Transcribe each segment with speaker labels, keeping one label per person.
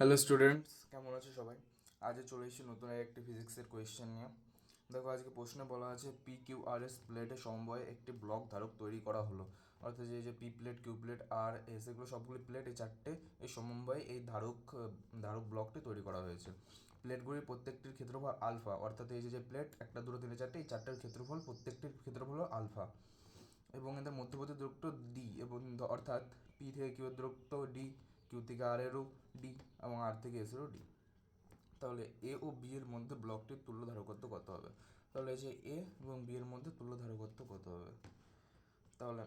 Speaker 1: Hello students কেমন আছো সবাই? আজকে চলে এসেছি নতুন একটি ফিজিক্সের কোয়েশ্চেন নিয়ে। দেখো, আজকে প্রশ্নে বলা আছে পি কিউ আর এস প্লেটের সমবায়ে একটি ব্লক ধারক তৈরি করা হলো। অর্থাৎ এই যে P plate Q plate R S এগুলো সবগুলি প্লেট এই চারটে এই সমবায়ে এই ধারক ধারক ব্লকটি তৈরি করা হয়েছে। প্লেটগুলির প্রত্যেকটির ক্ষেত্রফল আলফা অর্থাৎ এই যে প্লেট একটা, দুটো, তিনটে, চারটে, এই চারটের ক্ষেত্রফল প্রত্যেকটির ক্ষেত্রফল আলফা এবং এদের মধ্যবর্তী দূরত্ব ডি এবং অর্থাৎ পি থেকে কিউ দূরত্ব ডি কিউ থেকে আর এরও ডি এবং আর থেকে এস এরও ডি তাহলে এ ও বি এর মধ্যে ব্লকটির তুল্য ধারকত্ব কত হবে? তাহলে যে এ এবং বি এর মধ্যে তুল্য ধারকত্ব কত হবে? তাহলে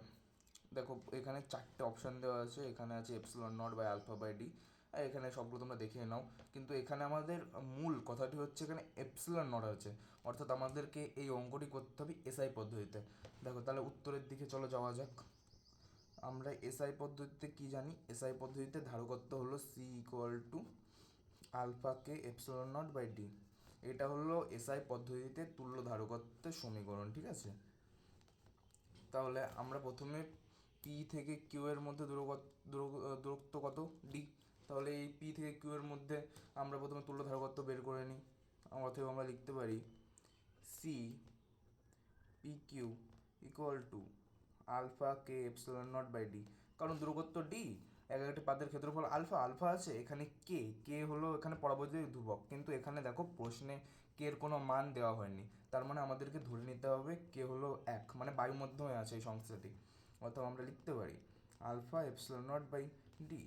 Speaker 1: দেখো, এখানে চারটে অপশান দেওয়া আছে। এখানে আছে epsilon nought by alpha by D আর এখানে সবগুলো তোমরা দেখে নাও। কিন্তু এখানে আমাদের মূল কথাটি হচ্ছে এখানে এপসিলন নট আছে। অর্থাৎ আমাদেরকে এই অঙ্কটি করতে হবে এসআই পদ্ধতিতে। দেখো, তাহলে উত্তরের দিকে চলো, যাওয়া যাক। আমরা এসআই পদ্ধতিতে কি জানি? এসআই পদ্ধতিতে ধারকত্ব হলো C equal to alpha K epsilon nought by D এটা হলো এসআই পদ্ধতিতে তুল্য ধারকত্বের সমীকরণ, ঠিক আছে? তাহলে আমরা প্রথমে পি থেকে কিউ এর মধ্যে দূরত্ব কত? ডি তাহলে এই পি থেকে কিউ এর মধ্যে আমরা প্রথমে তুল্য ধারকত্ব বের করে নিই। অথবা আমরা লিখতে পারি C P Q equal to alpha K epsilon nought by D. কারণ দূরত্ব ডি এক একটা পাদের ক্ষেত্রফল আলফা আলফা আছে এখানে কে কে হলো এখানে পরবর্তী ধ্রুবক। কিন্তু এখানে দেখো প্রশ্নে কে এর কোনো মান দেওয়া হয়নি। তার মানে আমাদেরকে ধরে নিতে হবে কে হলো এক মানে বায়ু মধ্যমে আছে এই সংস্থাটি। অথবা আমরা লিখতে পারি alpha epsilon nought by D.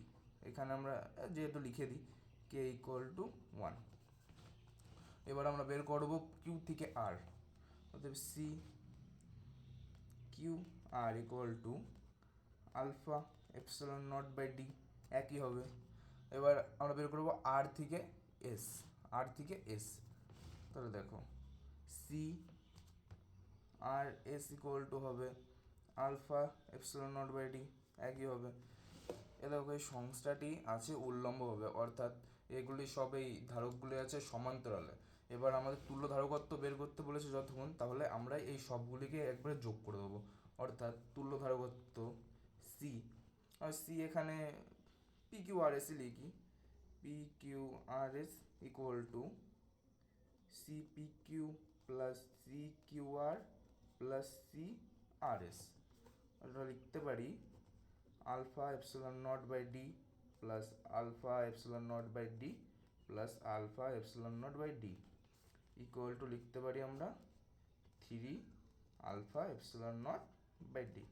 Speaker 1: এখানে আমরা যেহেতু লিখে দিই কে ইকুয়াল টু ওয়ান। এবার আমরা বের করব কিউ থেকে আর। অতএব C Q R equal to alpha epsilon nought by D একই হবে। এবার আমরা বের করব আর থেকে এস আর থেকে এস তাহলে দেখো C R S equal to হবে alpha epsilon nought by D একই হবে। এ দেখো, এই সংস্থাটি আছে উল্লম্বভাবে, অর্থাৎ এগুলি সব এই ধারকগুলি আছে সমান্তরালে। এবার আমাদের তুল্য ধারকত্ব বের করতে বলেছে যতক্ষণ, তাহলে আমরা এই সবগুলিকে একবারে যোগ করে দেবো। অর্থাৎ তুল্য ধারকত্ব সি আর সি এখানে পি কিউ আর এস লিখি। P Q R S equal to C P Q plus C Q R plus C R S আমরা লিখতে পারি alpha epsilon nought by D plus alpha epsilon nought by D plus alpha epsilon nought by D equal to লিখতে পারি আমরা three alpha epsilon nought by D.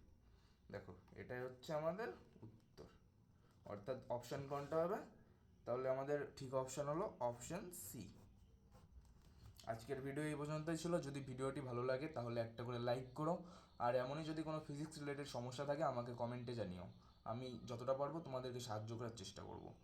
Speaker 1: দেখো, এটাই হচ্ছে আমাদের উত্তর। অর্থাৎ অপশান কোনটা হবে? তাহলে আমাদের ঠিক অপশান হলো অপশান সি আজকের ভিডিও এই পর্যন্তই ছিল। যদি ভিডিওটি ভালো লাগে, তাহলে একটা করে লাইক করো। আর এমনই যদি কোনো ফিজিক্স রিলেটেড সমস্যা থাকে, আমাকে কমেন্টে জানিও। আমি যতটা পারব তোমাদেরকে সাহায্য করার চেষ্টা করব।